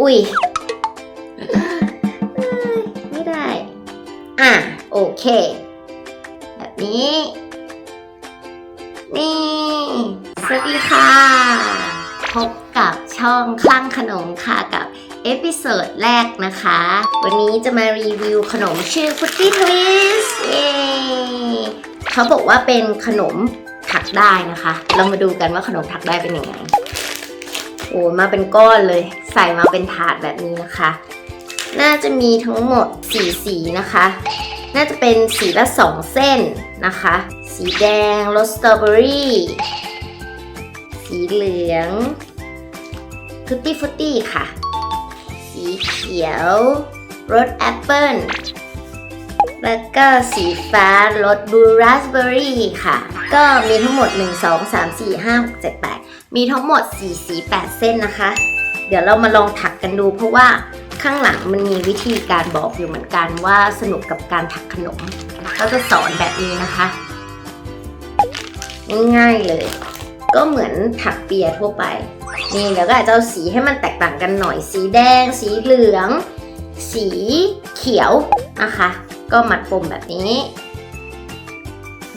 อุ้ยไม่ได้ อะ โอเค แบบนี้ นี่ สวัสดีค่ะ พบกับช่องคลั่งขนมค่ะกับเอพิโซดแรกนะคะ วันนี้จะมารีวิวขนมชื่อ f o o t y Twist เย้เขาบอกว่าเป็นขนมถักได้นะคะ เรามาดูกันว่าขนมถักได้เป็นยังไง โอ้มาเป็นก้อนเลย ใส่มาเป็นถาดแบบนี้นะคะ น่าจะมีทั้งหมด4สีนะคะ น่าจะเป็นสีละ2เส้นนะคะ สีแดงรสสตรอเบอรี่สีเหลืองทุตตี้ฟุตตี้ค่ะ สีเขียวรสแอปเปิลแล้วก็สีฟ้ารสบลูราสเบอรี่ค่ะ ก็มีทั้งหมด 1 2 3 4 5 6 7 8 มีทั้งหมด4สี8เส้นนะคะ เดี๋ยวเรามาลองถักกันดู เพราะว่าข้างหลังมันมีวิธีการบอกอยู่เหมือนกันว่าสนุกกับการถักขนมก็จะสอนแบบนี้นะคะ ง่ายๆเลย ก็เหมือนถักเปียทั่วไป นี่เดี๋ยวก็อาจจะเอาสีให้มันแตกต่างกันหน่อยสีแดง สีเหลือง สีเขียวนะคะ ก็มัดปมแบบนี้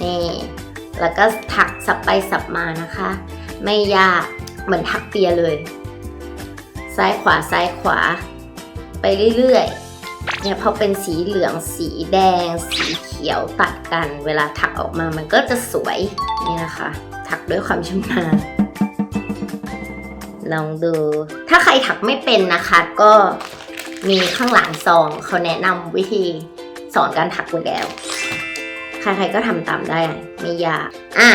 นี่แล้วก็ถักสับไปสับมานะคะ ไม่ยากเหมือนถักเปียเลย ซ้ายขวาซ้ายขวา ไปเรื่อยๆเนี่ยพอเป็นสีเหลืองสีแดง สีเขียวตัดกัน เวลาถักออกมามันก็จะสวยนี่นะคะ ถักด้วยความชำนาญลองดู ถ้าใครถักไม่เป็นนะคะก็มีข้างหลังซองเขาแนะนำวิธีสอนการถักไว้แล้ว ใครๆก็ทำตามได้ไม่ยาก อะ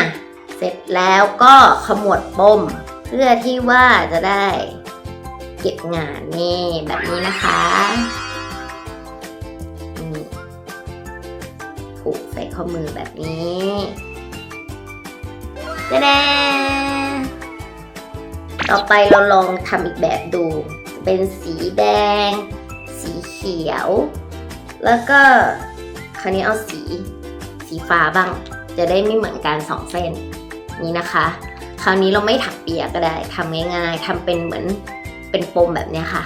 เสร็จแล้วก็ขมวดปม เพื่อที่ว่าจะได้เก็บงานนี่แบบนี้นะคะนี่ผูกใส่ข้อมือแบบนี้แดงต่อไปเราลองทำอีกแบบดู เป็นสีแดง สีเขียว แล้วก็คราวนี้เอาสีสีฟ้าบ้าง จะได้ไม่เหมือนกันสองเส้น นี่นะคะ คราวนี้เราไม่ถักเปียก็ได้ทำง่ายๆทำเป็นเหมือนเป็นปมแบบนี้ค่ะ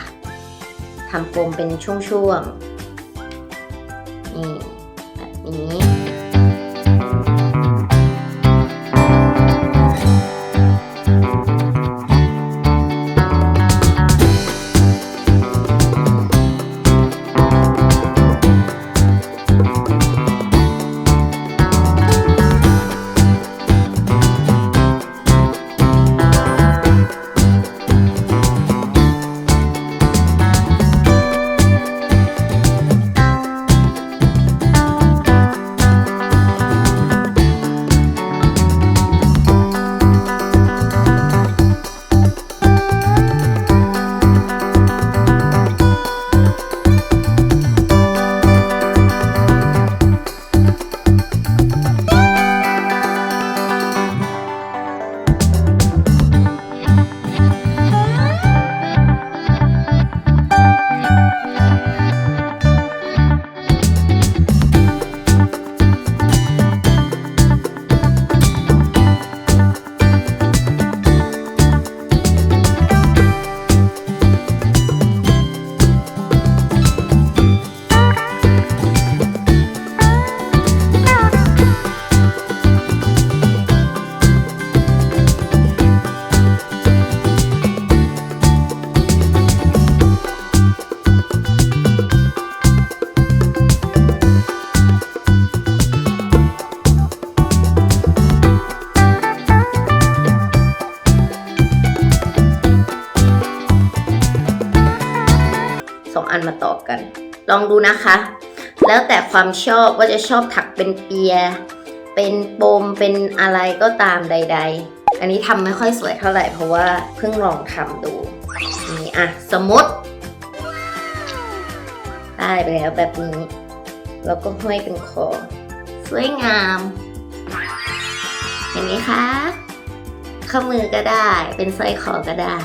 ทำปมเป็นช่วงๆนี่แบบนี้ อันมาต่อกัน ลองดูนะคะ แล้วแต่ความชอบว่าจะชอบถักเป็นเปีย เป็นปมเป็นอะไรก็ตามใด ๆ อันนี้ทำไม่ค่อยสวยเท่าไหร่เพราะว่าเพิ่งลองทำดูนี่อะสมมติได้ไปแล้วแบบนี้ แล้วก็ห้อยเป็นคอสวยงาม เห็นไหมคะข้อมือก็ได้เป็นสร้อยคอก็ได้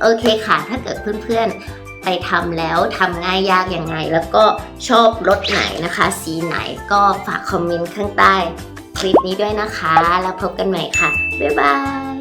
โอเคค่ะ ถ้าเกิดเพื่อนๆ ไปทำแล้วทำง่ายยากยังไง แล้วก็ชอบรสไหนนะคะ สีไหนก็ฝากคอมเมนต์ข้างใต้คลิปนี้ด้วยนะคะ แล้วพบกันใหม่ค่ะ บ๊ายบาย